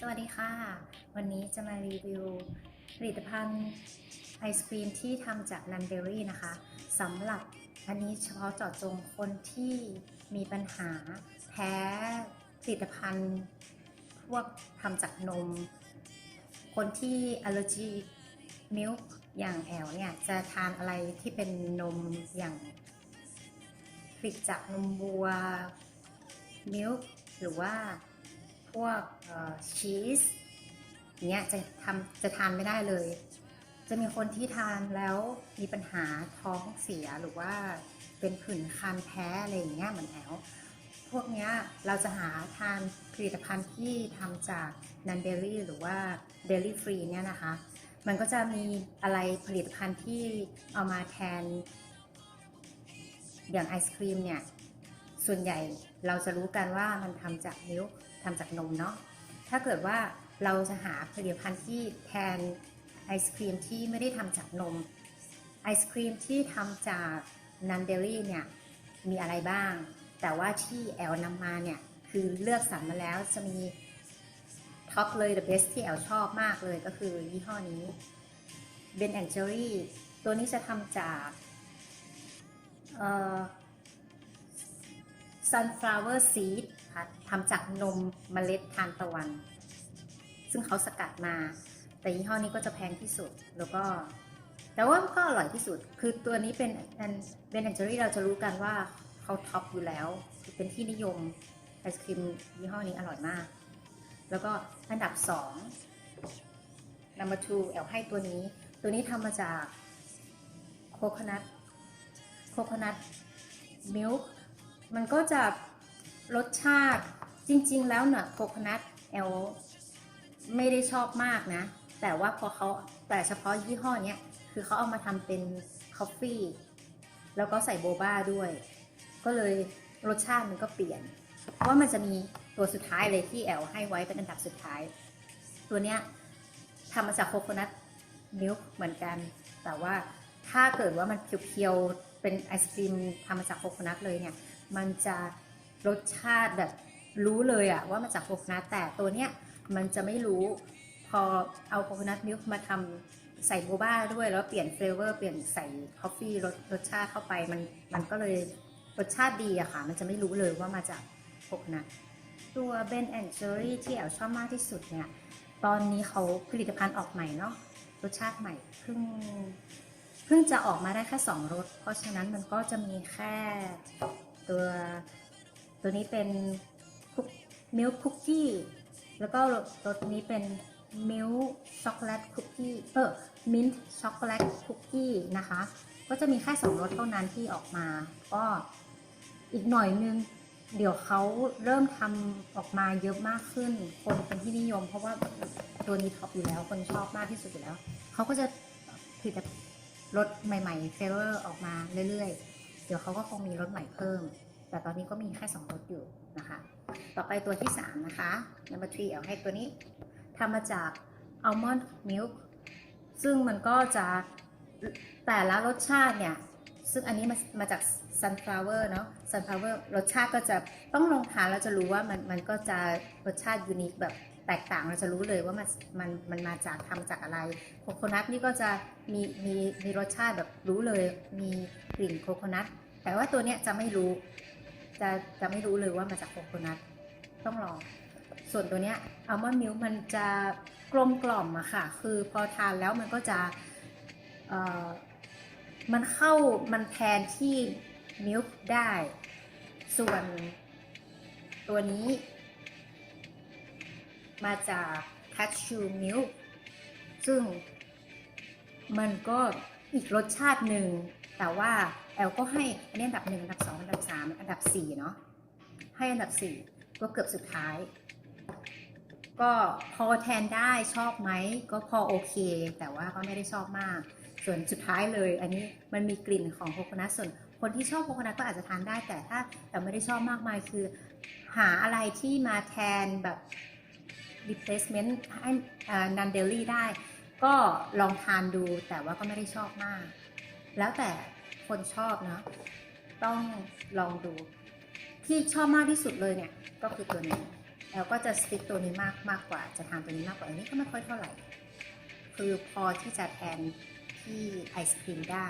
สวัสดีค่ะ วันนี้จะมารีวิวผลิตภัณฑ์ไอศครีมที่ทำจากนันเบอรี่นะคะสำหรับอันนี้เฉพาะเจาะจงคนที่มีปัญหาแพ้ผลิตภัณฑ์พวกทำจากนม คนที่อ l ลเลอร์จีมิลค์อย่างแอลเนี่ย จะทานอะไรที่เป็นนมอย่างผลิตจากนมวัวมิลค์หรือว่า พวกชีสเนี้ยจะทำจะทานไม่ได้เลย จะมีคนที่ทานแล้วมีปัญหาท้องเสียหรือว่าเป็นผื่นคันแพ้อะไรอย่างเงี้ยเหมือนแอลพวกเนี้ยเราจะหาทานผลิตภัณฑ์ที่ทำจากนันเบอรี่ หรือว่าเบอรี่ฟรีเนี่ยนะคะ มันก็จะมีอะไรผลิตภัณฑ์ที่เอามาแทน อย่างไอศครีมเนี่ยส่วนใหญ่เราจะรู้กันว่ามันทำจากมิลค์ ทำจากนมเนาะถ้าเกิดว่าเราจะหาผลิตภัณฑ์ที่แทนไอศครีมที่ไม่ได้ทำจากนมไอศครีมที่ทำจากนันเดอรี่เนี่ยมีอะไรบ้าง แต่ว่าที่แอลนำมาเนี่ยคือเลือกสรรมาแล้วจะมีท็อปเลย the best ที่แอลชอบมากเลยก็คือยี่ห้อนี้ Ben and Jerry ตัวนี้จะทำจากเอ่ อ sunflower seed ค่ะทำจากนมเมล็ดทานตะวัน ซึ่งเขาสกัดมา แต่ยี่ห้อนี้ก็จะแพงที่สุดแล้วก็ แต่ว่าก็อร่อยที่สุด คือตัวนี้เป็นอันเบนแอนเจอรี่เราจะรู้กันว่าเขาท็อปอยู่แล้ว เป็นที่นิยมไอศครีมยี่ห้อนี้อร่อยมาก แล้วก็อันดับสอง number two แอลให้ตัวนี้ ตัวนี้ทำมาจากโคคนัทโคคนัทมิลค์มันก็จะ รสชาติจริง ๆ แล้วเนี่ยโคคนัทแอลไม่ได้ชอบมากนะ แต่ว่าพอเขาแต่เฉพาะยี่ห้อเนี้ยคือเขาเอามาทำเป็นคอฟฟี่แล้วก็ใส่โบบ้าด้วย ก็เลยรสชาติมันก็เปลี่ยน ว่ามันจะมีตัวสุดท้ายเลยที่แอลให้ไว้เป็นอันดับสุดท้าย ตัวเนี้ยทำมาจากโคโคนัทมิลค์เหมือนกัน แต่ว่าถ้าเกิดว่ามันเพียวๆเป็นไอศครีมทำมาจากโคโคนัทเลยเนี่ย มันจะ รสชาติแบบรู้เลยอะว่ามาจากโคโคนัทแต่ตัวเนี้ยมันจะไม่รู้ พอเอาโคโคนัทมิลค์มาทำใส่โบบ้าด้วยแล้วเปลี่ยนเฟลเวอร์เปลี่ยนใส่คอฟฟี่รสรสชาติเข้าไปมันมันก็เลยรสชาติดีอะค่ะ มันจะไม่รู้เลยว่ามาจากโคโคนัทตัว Ben and Jerry ที่แอลชอบมากที่สุดเนี่ยตอนนี้เขาผลิตภัณฑ์ออกใหม่เนาะรสชาติใหม่เพิ่งเพิ่งจะออกมาได้แค่สองรส เพราะฉะนั้นมันก็จะมีแค่ตัว ตัวนี้เป็นคุกมิลค์คุกกี้แล้วก็รสนี้เป็นมิลช็อกโกแลตคุกกี้เออมิ้นท์ช็อกโกแลตคุกกี้นะคะ ก็จะมีแค่สองรสเท่านั้นที่ออกมา ก็อีกหน่อยนึง เดี๋ยวเขาเริ่มทำออกมาเยอะมากขึ้น คนเป็นที่นิยม เพราะว่าตัวนี้ท็อปอยู่แล้ว คนชอบมากที่สุดอยู่แล้ว เขาก็จะผลิตรถใหม่ๆเฟเวอร์ออกมาเรื่อยๆ เดี๋ยวเขาก็คงมีรถใหม่เพิ่ม แต่ตอนนี้ก็มีแค่สองรถอยู่นะคะ ต่อไปตัวที่ 3 นะคะ number three เอาให้ตัวนี้ทำมาจาก almond milk ซึ่งมันก็จะแต่ละรสชาติเนี่ย ซึ่งอันนี้มามาจาก sunflower เนาะ sunflower รสชาติก็จะต้องลองทานแล้วจะรู้ว่ามันมันก็จะรสชาติยูนิคแบบแตกต่างเราจะรู้เลยว่ามันมันมันมาจากทำจากอะไร โคโคนัทนี่ก็จะมีมีมีรสชาติแบบรู้เลย มีกลิ่นโคโคนัทแต่ว่าตัวเนี้ยจะไม่รู้ จะจะไม่รู้เลยว่ามาจากโคโคนัทต้องลอง ส่วนตัวเนี้ยอัลมอนด์มิลมันจะกลมกล่อมอะค่ะ คือพอทานแล้วมันก็จะเออมันเข้ามันแทนที่มิลค์ได้ ส่วนตัวนี้ มาจากคัชชูมิลค์ซึ่งมันก็อีกรสชาติหนึ่งแต่ว่า แอลก็ให้อันนี้อันดับหนึ่งอันดับสองอันดับสามอันดับสี่เนาะให้อันดับสี่ก็เกือบสุดท้าย ก็พอแทนได้ชอบไหมก็พอโอเค แต่ว่าก็ไม่ได้ชอบมาก ส่วนสุดท้ายเลย อันนี้มันมีกลิ่นของโคโคนัทส่วนคนที่ชอบโคโคนัทก็อาจจะทานได้แต่ถ้าแต่ไม่ได้ชอบมากมายคือ หาอะไรที่มาแทนแบบ replacement ให้นันเดลลี่ได้ ก็ลองทานดูแต่ว่าก็ไม่ได้ชอบมาก แล้วแต่ คนชอบเนาะต้องลองดู ที่ชอบมากที่สุดเลยเนี่ย ก็คือตัวนี้แอลก็จะสติ๊กตัวนี้มากมากกว่า จะทานตัวนี้มากกว่าอันนี้ก็ไม่ค่อยเท่าไหร่ คือพอที่จะแทนที่ไอศครีมได้